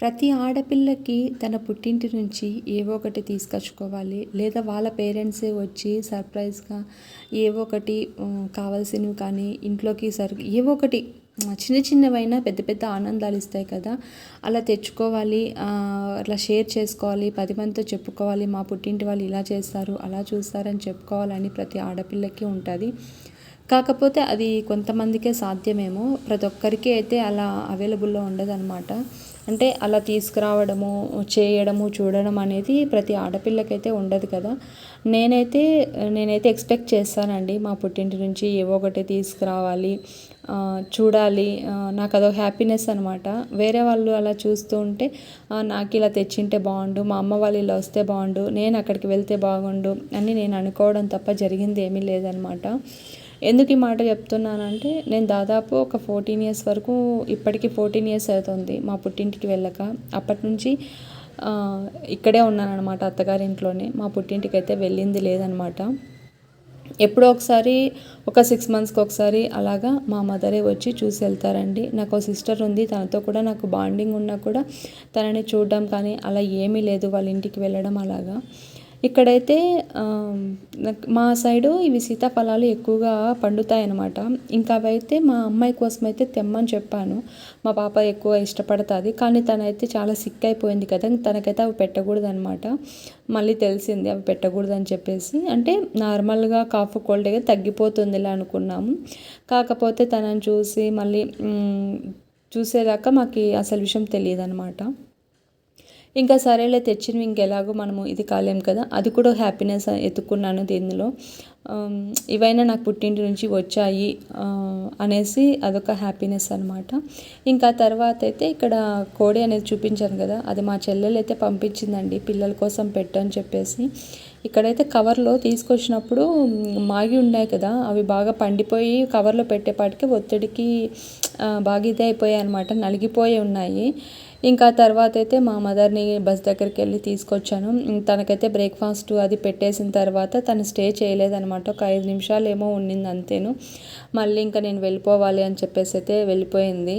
ప్రతి ఆడపిల్లకి తన పుట్టింటి నుంచి ఏవో ఒకటి తీసుకొచ్చుకోవాలి. లేదా వాళ్ళ పేరెంట్సే వచ్చి సర్ప్రైజ్గా ఏవో ఒకటి కావాల్సినవి కానీ ఇంట్లోకి సరుకు ఏవో ఒకటి చిన్న చిన్నవైనా పెద్ద పెద్ద ఆనందాలు ఇస్తాయి కదా. అలా తెచ్చుకోవాలి అట్లా షేర్ చేసుకోవాలి పది మందితో చెప్పుకోవాలి మా పుట్టింటి వాళ్ళు ఇలా చేస్తారు అలా చూస్తారని చెప్పుకోవాలని ప్రతి ఆడపిల్లకి ఉంటుంది. కాకపోతే అది కొంతమందికే సాధ్యమేమో. ప్రతి ఒక్కరికి అయితే అలా అవైలబుల్లో ఉండదన్నమాట. అంటే అలా తీసుకురావడము చేయడము చూడడం అనేది ప్రతి ఆడపిల్లకైతే ఉండదు కదా. నేనైతే నేనైతే ఎక్స్పెక్ట్ చేస్తానండి మా పుట్టింటి నుంచి ఏవో ఒకటి తీసుకురావాలి చూడాలి నాకు అదో హ్యాపీనెస్ అనమాట వేరే వాళ్ళు అలా చూస్తూ ఉంటే నాకు ఇలా తెచ్చింటే బాగుండు మా అమ్మ వాళ్ళు ఇలా వస్తే బాగుండు నేను అక్కడికి వెళ్తే బాగుండు అని నేను అనుకోవడం తప్ప జరిగింది ఏమీ లేదనమాట ఎందుకు ఈ మాట చెప్తున్నానంటే నేను దాదాపు ఒక ఫోర్టీన్ ఇయర్స్ వరకు ఇప్పటికీ ఫోర్టీన్ ఇయర్స్ అవుతుంది మా పుట్టింటికి వెళ్ళక. అప్పటి నుంచి ఇక్కడే ఉన్నానన్నమాట అత్తగారింట్లోనే. మా పుట్టింటికి అయితే వెళ్ళింది లేదనమాట ఎప్పుడో ఒకసారి ఒక సిక్స్ మంత్స్కి ఒకసారి అలాగా మా మదరే వచ్చి చూసి వెళ్తారండి. నాకు సిస్టర్ ఉంది తనతో కూడా నాకు బాండింగ్ ఉన్నా కూడా తనని చూడడం కానీ అలా ఏమీ లేదు వాళ్ళ ఇంటికి వెళ్ళడం అలాగా. ఇక్కడైతే మా సైడు ఇవి సీతాఫలాలు ఎక్కువగా పండుతాయి అన్నమాట ఇంకా అవైతే మా అమ్మాయి కోసం అయితే తెమ్మని చెప్పాను. మా పాప ఎక్కువ ఇష్టపడుతుంది. కానీ తనైతే చాలా సిక్ అయిపోయింది కదా తనకైతే అవి పెట్టకూడదు అనమాట మళ్ళీ తెలిసింది అవి పెట్టకూడదు అని చెప్పేసి. అంటే నార్మల్గా కాఫ్ కోల్డ్ అయితే తగ్గిపోతుందిలే అనుకున్నాము. కాకపోతే తనని చూసి మళ్ళీ చూసేదాకా మాకు అసలు విషయం తెలియదు అనమాట ఇంకా సరేలే తెచ్చినవి ఇంకెలాగో మనము ఇది కాలేం కదా. అది కూడా హ్యాపీనెస్ ఎత్తుకున్నాను దీనిలో. ఇవైనా నాకు పుట్టింటి నుంచి వచ్చాయి అనేసి అదొక హ్యాపీనెస్ అనమాట ఇంకా తర్వాత అయితే ఇక్కడ కోడి అనేది చూపించాను కదా అది మా చెల్లెలు అయితే పంపించిందండి పిల్లల కోసం పెట్టని చెప్పేసి. ఇక్కడైతే కవర్లో తీసుకొచ్చినప్పుడు మాగి ఉన్నాయి కదా అవి బాగా పండిపోయి కవర్లో పెట్టేపాటికి ఒత్తిడికి బాగా ఇదే అయిపోయాయి అనమాట నలిగిపోయి ఉన్నాయి. ఇంకా తర్వాత అయితే మా మదర్ని బస్ దగ్గరికి వెళ్ళి తీసుకొచ్చాను. తనకైతే బ్రేక్ఫాస్ట్ అది పెట్టేసిన తర్వాత తను స్టే చేయలేదనమాట ఒక ఐదు నిమిషాలు ఏమో ఉండింది అంతేను. మళ్ళీ ఇంకా నేను వెళ్ళిపోవాలి అని చెప్పేసి అయితే వెళ్ళిపోయింది.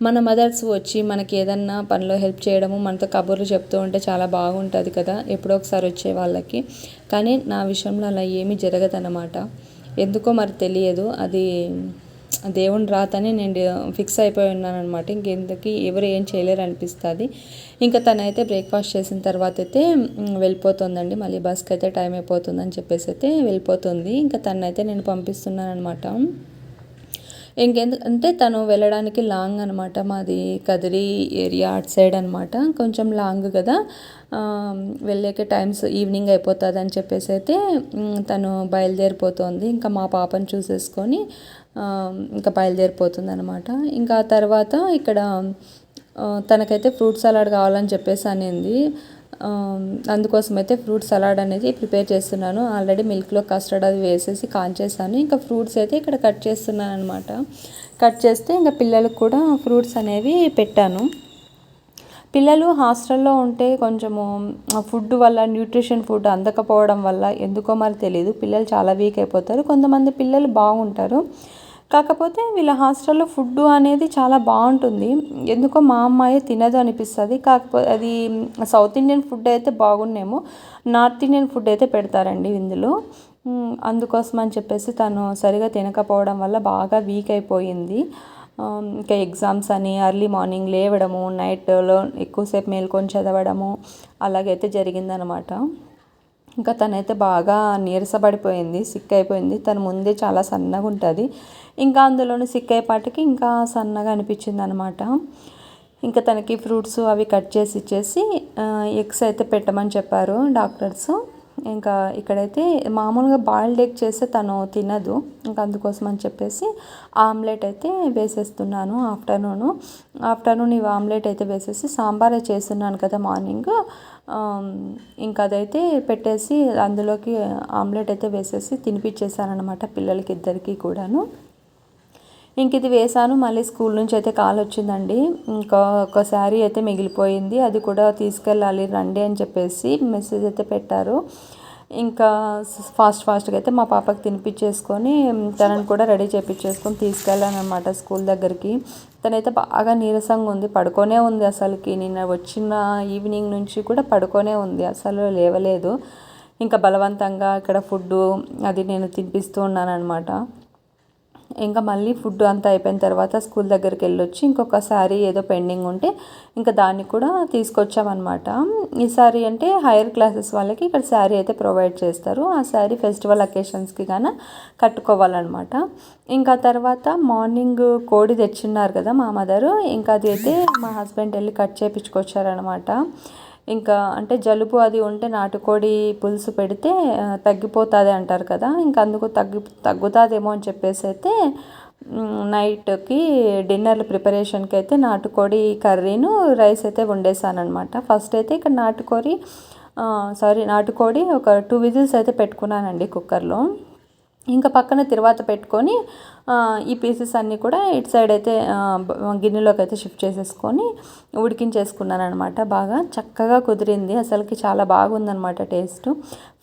మన మదర్స్ వచ్చి మనకి ఏదన్నా పనిలో హెల్ప్ చేయడము మనతో కబుర్లు చెప్తూ ఉంటే చాలా బాగుంటుంది కదా ఎప్పుడో ఒకసారి వచ్చే వాళ్ళకి. కానీ నా విషయంలో అలా ఏమీ జరగదన్నమాట. ఎందుకో మరి తెలియదు. అది దేవుని రాతని నేను ఫిక్స్ అయిపోయి ఉన్నాను అనమాట ఇంకెందుకు ఎవరు ఏం చేయలేరు అనిపిస్తుంది. ఇంకా తనైతే బ్రేక్ఫాస్ట్ చేసిన తర్వాత అయితే వెళ్ళిపోతుందండి. మళ్ళీ బస్కి అయితే టైం అయిపోతుంది అని చెప్పేసి అయితే వెళ్ళిపోతుంది. ఇంకా తనైతే నేను పంపిస్తున్నాను అనమాట ఇంకెందుకంటే తను వెళ్ళడానికి లాంగ్ అనమాట మాది కదిరి ఏరియా అటు సైడ్ అనమాట కొంచెం లాంగ్ కదా. వెళ్ళేకే టైమ్స్ ఈవినింగ్ అయిపోతుంది అని చెప్పేసి అయితే తను బయలుదేరిపోతుంది. ఇంకా మా పాపను చూసేసుకొని ఇంకా బయలుదేరిపోతుంది అనమాట ఇంకా తర్వాత ఇక్కడ తనకైతే ఫ్రూట్ సలాడ్ కావాలని చెప్పేసి అనింది. అందుకోసం అయితే ఫ్రూట్ సలాడ్ అనేది ప్రిపేర్ చేస్తున్నాను. ఆల్రెడీ మిల్క్లో కస్టర్డ్ అది వేసేసి కాంచేసాను ఇంకా ఫ్రూట్స్ అయితే ఇక్కడ కట్ చేస్తున్నాను అనమాట కట్ చేస్తే ఇంకా పిల్లలకు కూడా ఫ్రూట్స్ అనేవి పెట్టాను. పిల్లలు హాస్టల్లో ఉంటే కొంచెము ఫుడ్ వల్ల న్యూట్రిషన్ ఫుడ్ అందకపోవడం వల్ల ఎందుకో మరి తెలియదు పిల్లలు చాలా వీక్ అయిపోతారు. కొంతమంది పిల్లలు బాగుంటారు. కాకపోతే వీళ్ళ హాస్టల్లో ఫుడ్ అనేది చాలా బాగుంటుంది. ఎందుకో మా అమ్మాయి తినదు అనిపిస్తుంది. కాకపోతే అది సౌత్ ఇండియన్ ఫుడ్ అయితే బాగున్నేమో నార్త్ ఇండియన్ ఫుడ్ అయితే పెడతారండి ఇందులో. అందుకోసం అని చెప్పేసి తను సరిగా తినకపోవడం వల్ల బాగా వీక్ అయిపోయింది. ఇంకా ఎగ్జామ్స్ అని ఎర్లీ మార్నింగ్ లేవడము నైట్లో ఎక్కువసేపు మేల్కొని చదవడము అలాగైతే జరిగిందనమాట. ఇంకా తనైతే బాగా నీరసపడిపోయింది సిక్ అయిపోయింది తను ముందే చాలా సన్నగా ఉంటుంది ఇంకా అందులోనే సిక్ అయ్యేపాటికి ఇంకా సన్నగా అనిపించింది అనమాట ఇంకా తనకి ఫ్రూట్స్ అవి కట్ చేసి ఇచ్చేసి ఎగ్స్ అయితే పెట్టమని చెప్పారు డాక్టర్స్. ఇంకా ఇక్కడైతే మామూలుగా బాయిల్డ్ ఎగ్ చేస్తే తను తినదు. ఇంకా అందుకోసం అని చెప్పేసి ఆమ్లెట్ అయితే వేసేస్తున్నాను ఆఫ్టర్నూన్. ఆఫ్టర్నూన్ ఇవి ఆమ్లెట్ అయితే వేసేసి సాంబారే చేస్తున్నాను కదా మార్నింగ్. ఇంకా అదైతే పెట్టేసి అందులోకి ఆమ్లెట్ అయితే వేసేసి తినిపించేసాను అనమాట పిల్లలకి ఇద్దరికి కూడాను. ఇంక ఇది వేసాను మళ్ళీ స్కూల్ నుంచి అయితే కాల్ వచ్చిందండి. ఇంకా ఒక శారీ అయితే మిగిలిపోయింది. అది కూడా తీసుకెళ్ళాలి రండి అని చెప్పేసి మెసేజ్ అయితే పెట్టారు. ఇంకా ఫాస్ట్ ఫాస్ట్గా అయితే మా పాపకి తినిపించేసుకొని తనని కూడా రెడీ చేపించేసుకొని తీసుకెళ్ళాను అనమాట స్కూల్ దగ్గరికి. తనైతే బాగా నీరసంగా ఉంది. పడుకొనే ఉంది అసలుకి. నిన్న వచ్చిన ఈవినింగ్ నుంచి కూడా పడుకొనే ఉంది. అసలు లేవలేదు. ఇంకా బలవంతంగా ఇక్కడ ఫుడ్డు అది నేను తినిపిస్తూ ఉన్నాను అనమాట ఇంకా మళ్ళీ ఫుడ్ అంతా అయిపోయిన తర్వాత స్కూల్ దగ్గరికి వెళ్ళొచ్చి ఇంకొక శారీ ఏదో పెండింగ్ ఉంటే ఇంకా దాన్ని కూడా తీసుకొచ్చామన్నమాట. ఈ శారీ అంటే హైయర్ క్లాసెస్ వాళ్ళకి ఇక్కడ శారీ అయితే ప్రొవైడ్ చేస్తారు. ఆ శారీ ఫెస్టివల్ అకేషన్స్కి కానీ కట్టుకోవాలన్నమాట. ఇంకా తర్వాత మార్నింగ్ కోడి తెచ్చున్నారు కదా మా మదరు ఇంకా అది అయితే మా హస్బెండ్ వెళ్ళి కట్ చేయించుకొచ్చారనమాట ఇంకా అంటే జలుబు అది ఉంటే నాటుకోడి పులుసు పెడితే తగ్గిపోతుంది అంటారు కదా ఇంకా అందుకు తగ్గి తగ్గుతుందేమో అని చెప్పేసి అయితే నైట్కి డిన్నర్ ప్రిపరేషన్కి అయితే నాటుకోడి కర్రీను రైస్ అయితే వండేసాను ఫస్ట్ అయితే ఇక్కడ నాటుకోడి సారీ నాటుకోడి ఒక టూ విజిల్స్ అయితే పెట్టుకున్నానండి కుక్కర్లో. ఇంకా పక్కన తిరువాత పెట్టుకొని ఈ పీసెస్ అన్నీ కూడా ఇటు సైడ్ అయితే గిన్నెలోకి అయితే షిఫ్ట్ చేసేసుకొని ఉడికించేసుకున్నాను అనమాట బాగా. చక్కగా కుదిరింది. అసలుకి చాలా బాగుందనమాట టేస్ట్.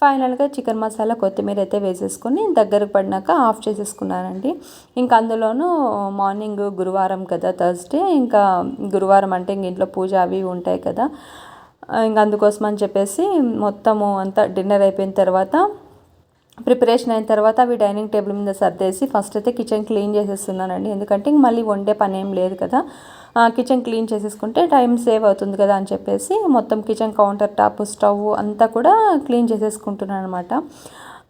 ఫైనల్గా చికెన్ మసాలా కొత్తిమీర అయితే వేసేసుకొని దగ్గరకు పడినాక ఆఫ్ చేసేసుకున్నానండి. ఇంకా అందులోనూ మార్నింగ్ గురువారం కదా థర్స్డే. ఇంకా గురువారం అంటే ఇంక ఇంట్లో పూజ అవి ఉంటాయి కదా. ఇంకా అందుకోసం అని చెప్పేసి మొత్తము అంతా డిన్నర్ అయిపోయిన తర్వాత ప్రిపరేషన్ అయిన తర్వాత అవి డైనింగ్ టేబుల్ మీద సర్దేసి ఫస్ట్ అయితే కిచెన్ క్లీన్ చేసేస్తున్నానండి. ఎందుకంటే ఇంక మళ్ళీ వండే పని ఏం లేదు కదా. కిచెన్ క్లీన్ చేసేసుకుంటే టైం సేవ్ అవుతుంది కదా అని చెప్పేసి మొత్తం కిచెన్ కౌంటర్ టాప్ స్టవ్ అంతా కూడా క్లీన్ చేసేసుకుంటున్నాను అనమాట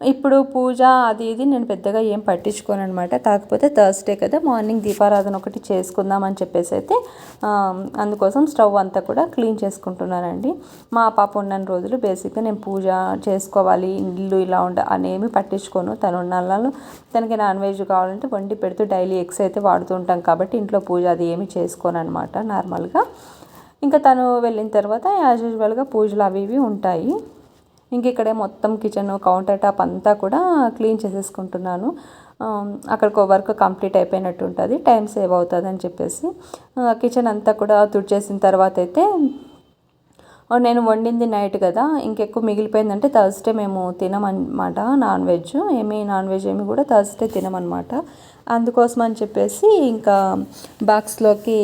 ఇప్పుడు పూజ అది ఇది నేను పెద్దగా ఏం పట్టించుకోను అనమాట కాకపోతే థర్స్డే కదా మార్నింగ్ దీపారాధన ఒకటి చేసుకుందాం అని చెప్పేసి అయితే అందుకోసం స్టవ్ అంతా కూడా క్లీన్ చేసుకుంటున్నానండి. మా పాప ఉన్న రోజులు బేసిక్గా నేను పూజ చేసుకోవాలి ఇల్లు ఇలా ఉండ అనేమి పట్టించుకోను. తను ఉన్నాళ్ళు తనకి నాన్ వెజ్ కావాలంటే వండి పెడుతూ డైలీ ఎగ్స్ అయితే వాడుతూ ఉంటాం కాబట్టి ఇంట్లో పూజ అది ఏమి చేసుకోను అనమాట నార్మల్గా. ఇంకా తను వెళ్ళిన తర్వాత యాజ్ యూజువల్గా పూజలు అవి ఇవి ఉంటాయి. ఇంక ఇక్కడే మొత్తం కిచెన్ కౌంటర్ టాప్ అంతా కూడా క్లీన్ చేసేసుకుంటున్నాను. అక్కడికి వర్క్ కంప్లీట్ అయిపోయినట్టు ఉంటుంది. టైం సేవ్ అవుతుంది అని చెప్పేసి కిచెన్ అంతా కూడా తుడిచేసిన తర్వాత అయితే నేను వండింది నైట్ కదా ఇంకెక్కువ మిగిలిపోయిందంటే థర్స్డే మేము తినమన్నమాట నాన్ వెజ్. ఏమీ నాన్ వెజ్ ఏమి కూడా థర్స్డే తినమన్నమాట అందుకోసం అని చెప్పేసి ఇంకా బాక్స్లోకి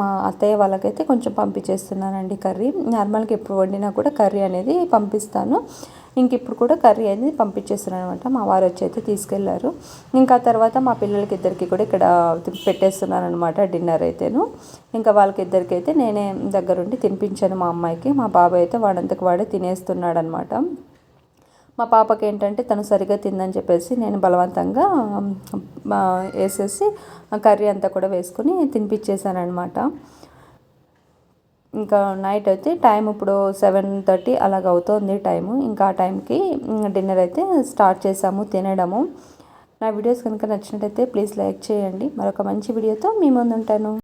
మా అత్తయ్య వాళ్ళకైతే కొంచెం పంపించేస్తున్నానండి కర్రీ. నార్మల్గా ఎప్పుడు వండినా కూడా కర్రీ అనేది పంపిస్తాను. ఇంక ఇప్పుడు కూడా కర్రీ అనేది పంపించేస్తున్నాను అనమాట మా వారు వచ్చి అయితే తీసుకెళ్ళారు. ఇంకా తర్వాత మా పిల్లలకి ఇద్దరికి కూడా ఇక్కడ పెట్టేస్తున్నాను అనమాట డిన్నర్ అయితేను. ఇంకా వాళ్ళకి ఇద్దరికి అయితే నేనే దగ్గరుండి తినిపించాను మా అమ్మాయికి. మా బాబాయ్ అయితే వాడంతకు వాడే తినేస్తున్నాడు అనమాట మా పాపకి ఏంటంటే తను సరిగ్గా తిందని చెప్పేసి నేను బలవంతంగా వేసేసి కర్రీ అంతా కూడా వేసుకొని తినిపించేశానమాట ఇంకా నైట్ అయితే టైం ఇప్పుడు సెవెన్ థర్టీ అలాగ అవుతుంది టైము. ఇంకా ఆ టైంకి డిన్నర్ అయితే స్టార్ట్ చేసాము తినడము. నా వీడియోస్ కనుక నచ్చినట్టయితే ప్లీజ్ లైక్ చేయండి. మరొక మంచి వీడియోతో మీ ముందు ఉంటాను.